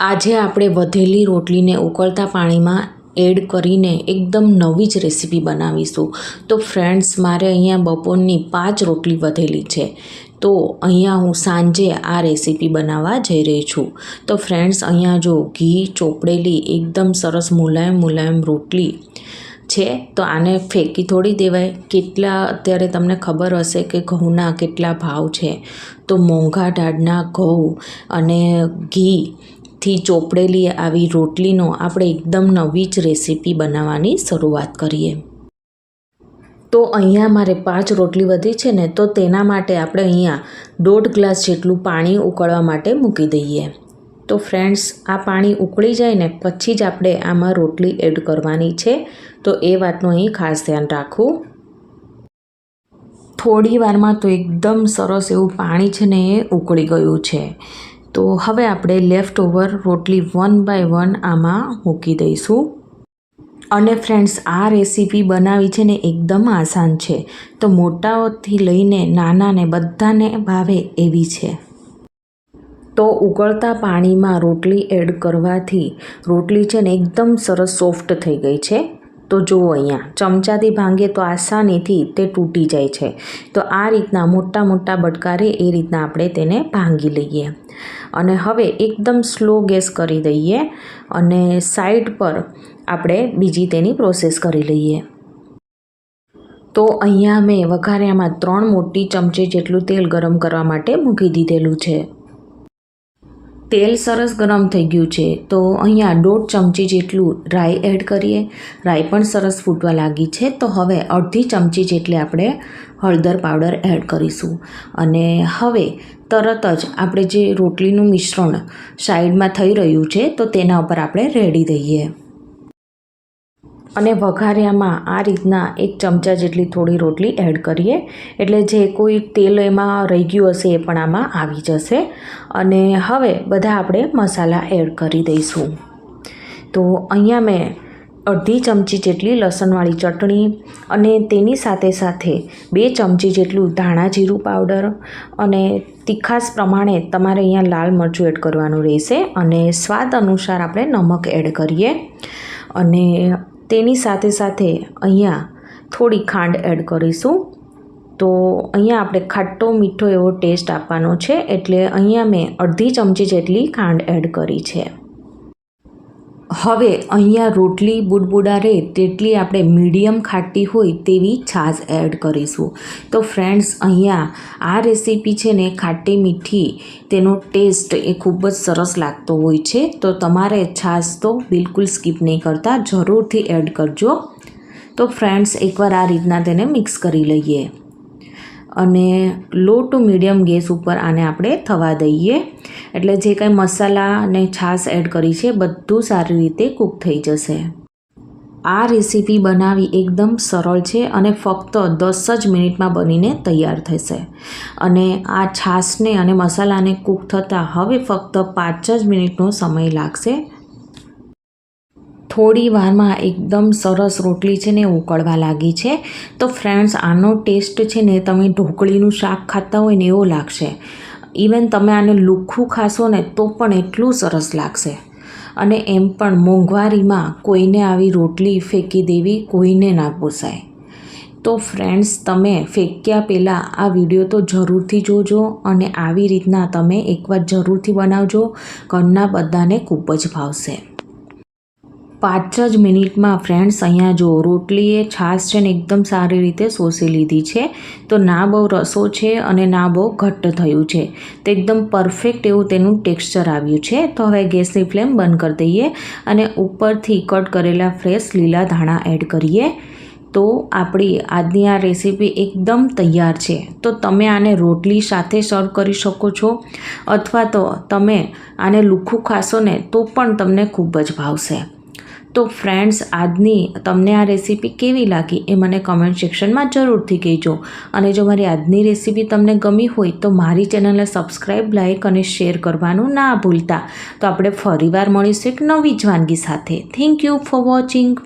આજે આપણે વધેલી રોટલીને ઉકળતા પાણીમાં એડ કરીને એકદમ નવી જ રેસીપી બનાવીશું. તો ફ્રેન્ડ્સ, મારે અહીંયા બપોરની પાંચ રોટલી વધેલી છે. તો અહીંયા હું સાંજે આ રેસીપી બનાવવા જઈ રહી છું. તો ફ્રેન્ડ્સ, અહીંયા જો ઘી, ચોપડેલી, એકદમ સરસ મુલાયમ મુલાયમ રોટલી છે, તો આને ફેંકી થોડી દેવાય. કેટલા, અત્યારે તમને ખબર હશે કે ઘઉંના કેટલા ભાવ છે. તો મોંઘા ઢાળના ઘઉં અને ઘીથી ચોપડેલી આવી રોટલીનો આપણે એકદમ નવી જ રેસીપી બનાવવાની શરૂઆત કરીએ. તો અહીંયા મારે પાંચ રોટલી વધી છે ને, તો તેના માટે આપણે અહીંયા દોઢ ગ્લાસ જેટલું પાણી ઉકળવા માટે મૂકી દઈએ. તો ફ્રેન્ડ્સ, આ પાણી ઉકળી જાય ને, પછી જ આપણે આમાં રોટલી એડ કરવાની છે. તો એ વાતનું અહીં ખાસ ધ્યાન રાખવું. થોડી વારમાં તો એકદમ સરસ એવું પાણી છે ને એ ઉકળી ગયું છે. તો હવે આપણે લેફ્ટ ઓવર રોટલી વન બાય વન આમાં મૂકી દઈશું. અને ફ્રેન્ડ્સ આ રેસીપી બનાવી છે ને એકદમ આસાન છે. તો મોટાઓથી લઈને નાનાને બધાને ભાવે એવી છે. તો ઉકળતા પાણીમાં રોટલી એડ કરવાથી રોટલી છે ને એકદમ સરસ સોફ્ટ થઈ ગઈ છે. તો જુઓ અહીંયા, ચમચાથી ભાંગીએ તો આસાનીથી તે તૂટી જાય છે. તો આ રીતના મોટા મોટા બટકારે એ રીતના આપણે તેને ભાંગી લઈએ. અને હવે એકદમ સ્લો ગેસ કરી દઈએ અને સાઈડ પર આપણે બીજી તેની પ્રોસેસ કરી લઈએ. તો અહીંયા મેં વઘાર્યામાં ત્રણ મોટી ચમચી જેટલું તેલ ગરમ કરવા માટે મૂકી દીધેલું છે. તેલ સરસ ગરમ થઈ ગયું છે, તો અહીંયા દોઢ ચમચી જેટલું રાઈ એડ કરીએ. રાઈ પણ સરસ ફૂટવા લાગી છે, તો હવે અડધી ચમચી જેટલી આપણે હળદર પાવડર એડ કરીશું. અને હવે તરત જ આપણે જે રોટલીનું મિશ્રણ સાઈડમાં થઈ રહ્યું છે, તો તેના ઉપર આપણે રેડી દઈએ અને વઘાર્યામાં આ રીતના એક ચમચા જેટલી થોડી રોટલી એડ કરીએ. એટલે જે કોઈ તેલ એમાં રહી ગયું હશે એ પણ આમાં આવી જશે. અને હવે બધા આપણે મસાલા એડ કરી દઈશું. તો અહીંયા મેં અડધી ચમચી જેટલી લસણવાળી ચટણી અને તેની સાથે સાથે બે ચમચી જેટલું ધાણા જીરું પાવડર અને તીખાસ પ્રમાણે તમારે અહીંયા લાલ મરચું એડ કરવાનું રહેશે. અને સ્વાદ અનુસાર આપણે નમક એડ કરીએ. અને તેની સાથે સાથે અહીંયા થોડી ખાંડ એડ કરીશું. તો અહીંયા આપણે ખાટો મીઠો એવો ટેસ્ટ આપવાનો છે, એટલે અહીંયા મેં અડધી ચમચી જેટલી ખાંડ એડ કરી છે. હવે અહીંયા રોટલી બુડબુડા રહે તેટલી આપણે મીડિયમ ખાટી હોય તેવી છાશ એડ કરીશું. તો ફ્રેન્ડ્સ, અહીંયા આ રેસીપી છે ને, ખાટી મીઠી, તેનો ટેસ્ટ એ ખૂબ જ સરસ લાગતો હોય છે. તો તમારે છાશ તો બિલકુલ સ્કીપ નહીં કરતા, જરૂરથી એડ કરજો. તો ફ્રેન્ડ્સ, એકવાર આ રીતના તેને મિક્સ કરી લઈએ. અને લો ટુ મીડિયમ ગેસ ઉપર આને આપણે થવા દઈએ. એટલે જે કાંઈ મસાલા અને છાશ એડ કરી છે, બધું સારી રીતે કૂક થઈ જશે. આ રેસીપી બનાવી એકદમ સરળ છે અને ફક્ત દસ જ મિનિટમાં બનીને તૈયાર થશે. અને આ છાશને અને મસાલાને કૂક થતાં હવે ફક્ત પાંચ જ મિનિટનો સમય લાગશે. થોડી વારમાં એકદમ સરસ રોટલી છે ને ઉકળવા લાગી છે. તો ફ્રેન્ડ્સ આનો ટેસ્ટ છે ને તમે ઢોકળીનું શાક ખાતા હોય ને એવો લાગશે. ઇવન તમે આને લુખ્ખું ખાશો ને તો પણ એટલું સરસ લાગશે. અને એમ પણ મોંઘવારીમાં કોઈને આવી રોટલી ફેંકી દેવી કોઈને ના પોસાય. તો ફ્રેન્ડ્સ તમે ફેંક્યા પહેલાં આ વીડિયો તો જરૂરથી જોજો અને આવી રીતના તમે એકવાર જરૂરથી બનાવજો. ઘરના બધાને ખૂબ જ ભાવશે. પાંચ જ મિનિટમાં ફ્રેન્ડ્સ અહીંયા જો, રોટલીએ છાશ છે ને એકદમ સારી રીતે શોષી લીધી છે. તો ના બહુ રસો છે અને ના બહુ ઘટ્ટ થયું છે. તો એકદમ પરફેક્ટ એવું તેનું ટેક્સચર આવ્યું છે. તો હવે ગેસની ફ્લેમ બંધ કરી દઈએ અને ઉપરથી કટ કરેલા ફ્રેશ લીલા ધાણા એડ કરીએ. તો આપણી આજની આ રેસીપી એકદમ તૈયાર છે. તો તમે આને રોટલી સાથે સર્વ કરી શકો છો. અથવા તો તમે આને લુખ્ખું ખાશો ને તો પણ તમને ખૂબ જ ભાવશે. તો ફ્રેન્ડ્સ આજની તમને આ રેસીપી કેવી લાગી એ મને કમેન્ટ સેક્શનમાં જરૂરથી કહેજો. અને જો મારી આજની રેસીપી તમને ગમી હોય તો મારી ચેનલને સબસ્ક્રાઈબ લાઈક અને શેર કરવાનું ના ભૂલતા. તો આપણે ફરીવાર મળીશું એક નવી જ વાનગી સાથે. Thank you for watching